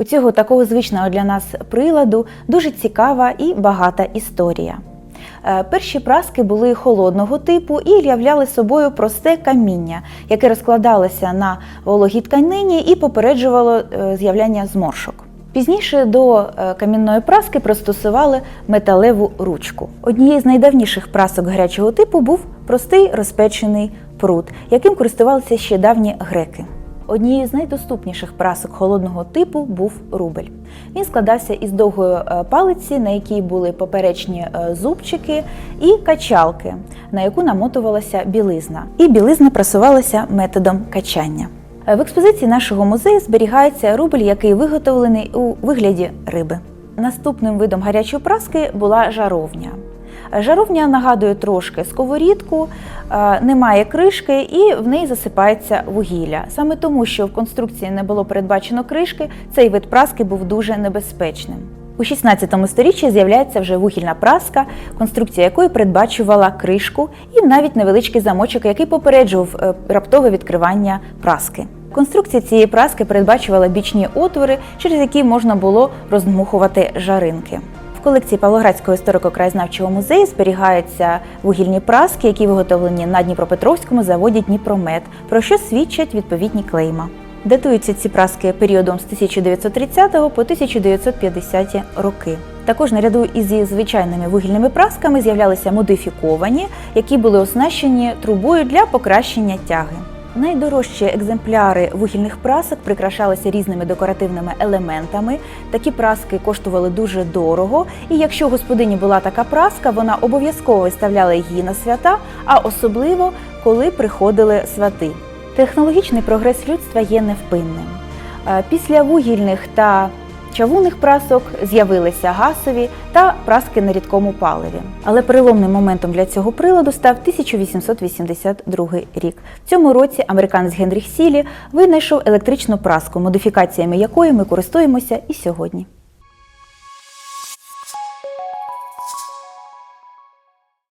У цього такого звичного для нас приладу дуже цікава і багата історія. Е, Перші праски були холодного типу і являли собою просте каміння, яке розкладалося на вологій тканині і попереджувало е, з'являння зморшок. Пізніше до е, камінної праски пристосували металеву ручку. Однією з найдавніших прасок гарячого типу був простий розпечений пруд, яким користувалися ще давні греки. Однією з найдоступніших прасок холодного типу був рубель. Він складався із довгої е, палиці, на якій були поперечні е, зубчики, і качалки, на яку намотувалася білизна. І білизна прасувалася методом качання. Е, В експозиції нашого музею зберігається рубль, який виготовлений у вигляді риби. Наступним видом гарячої праски була жаровня. Жаровня нагадує трошки сковорідку, е, немає кришки і в неї засипається вугілля. Саме тому, що в конструкції не було передбачено кришки, цей вид праски був дуже небезпечним. У 16 сторіччі з'являється вже вугільна праска, конструкція якої передбачувала кришку і навіть невеличкий замочок, який попереджував е, раптове відкривання праски. Конструкція цієї праски передбачувала бічні отвори, через які можна було роздмухувати жаринки. В колекції Павлоградського історико-краєзнавчого музею зберігаються вугільні праски, які виготовлені на Дніпропетровському заводі Дніпромет, про що свідчать відповідні клейма. Датуються ці праски періодом з 1930 по 1950 роки. Також наряду із звичайними вугільними прасками з'являлися модифіковані, які були оснащені трубою для покращення тяги. Найдорожчі екземпляри вугільних прасок прикрашалися різними декоративними елементами. Такі праски коштували дуже дорого, і якщо у господині була така праска, вона обов'язково виставляла її на свята, а особливо коли приходили свати. Технологічний прогрес людства є невпинним. Е, Після вугільних та чавунних прасок з'явилися газові та праски на рідкому паливі. Але переломним моментом для цього приладу став 1882 рік. В цьому році американець Генріх Сілі винайшов електричну праску, модифікаціями якої ми користуємося і сьогодні.